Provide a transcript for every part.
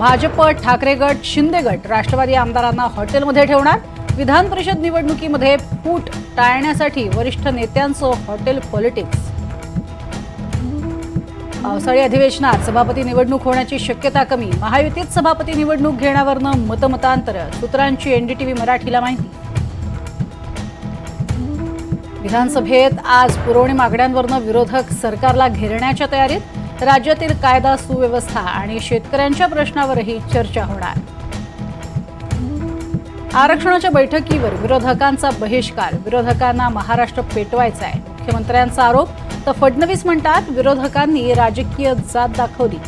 भाजप ठाकरे गट शिंदे गट राष्ट्रवादी आमदारांना हॉटेलमध्ये ठेवणार. विधान परिषद निवडणुकीमध्ये फूट टाळण्यासाठी वरिष्ठ नेत्यांचं हॉटेल पॉलिटिक्स. पावसाळी अधिवेशनात सभापती निवडणूक होण्याची शक्यता कमी. महायुतीत सभापती निवडणूक घेण्यावरनं मतमतांतर सूत्रांची एनडीटीव्ही मराठीला माहिती. विधानसभेत आज पुरवणी मागण्यांवरनं विरोधक सरकारला घेरण्याच्या तयारीत. राज्यातील कायदा सुव्यवस्था आणि शेतकऱ्यांच्या प्रश्नावरही चर्चा होणार. आरक्षणाच्या बैठकीवर विरोधकांचा बहिष्कार विरोधकांना महाराष्ट्र पेटवायचा आहे. मुख्यमंत्र्यांचा आरोप तर फडणवीस म्हणतात विरोधकांनी राजकीय जात दाखवली.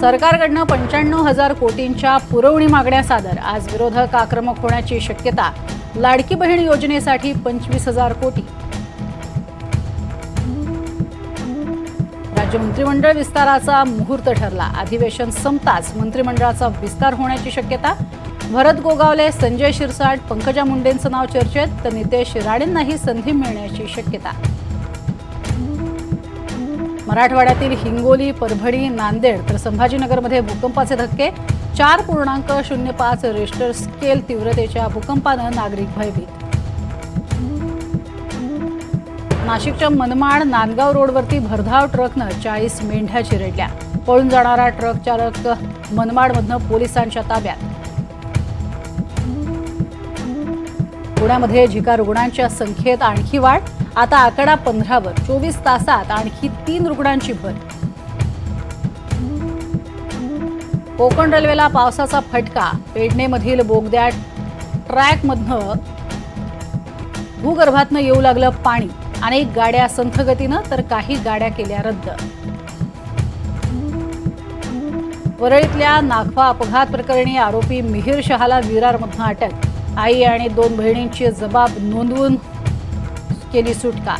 सरकारकडनं पंच्याण्णव हजार कोटींच्या पुरवणी मागण्या सादर. आज विरोधक आक्रमक होण्याची शक्यता. लाडकी बहीण योजनेसाठी पंचवीस हजार कोटी. राज्य मंत्रिमंडळ विस्ताराचा मुहूर्त ठरला. अधिवेशन संपताच मंत्रिमंडळाचा विस्तार होण्याची शक्यता. भरत गोगावले संजय शिरसाट पंकजा मुंडेंचं नाव चर्चेत तर नितेश राणेंनाही संधी मिळण्याची शक्यता. मराठवाड्यातील हिंगोली परभणी नांदेड तर संभाजीनगरमध्ये भूकंपाचे धक्के. चार पूर्णांक शून्य पाच रेस्टर स्केल तीव्रतेच्या भूकंपानं नागरिक भयभीत. नाशिकच्या मनमाड नांदगाव रोडवरती भरधाव ट्रकनं चाळीस मेंढ्या चिरडल्या. पळून जाणारा ट्रक चालक मनमाडमधनं पोलिसांच्या ताब्यात. पुण्यामध्ये झिका रुग्णांच्या संख्येत आणखी वाढ. आता आकडा पंधरावर. चोवीस तासात आणखी तीन रुग्णांची भर. कोकण रेल्वेला पावसाचा फटका. पेडणेमधील बोगद्या ट्रॅकमधनं भूगर्भातनं येऊ लागलं पाणी. अनेक गाड्या संथगतीनं तर काही गाड्या केल्या रद्द. वरळीतल्या नागवा अपघात प्रकरणी आरोपी मिहीर शहाला विरारमधून अटक. आई आणि दोन बहिणींची जबाब नोंदवून केली सुटका.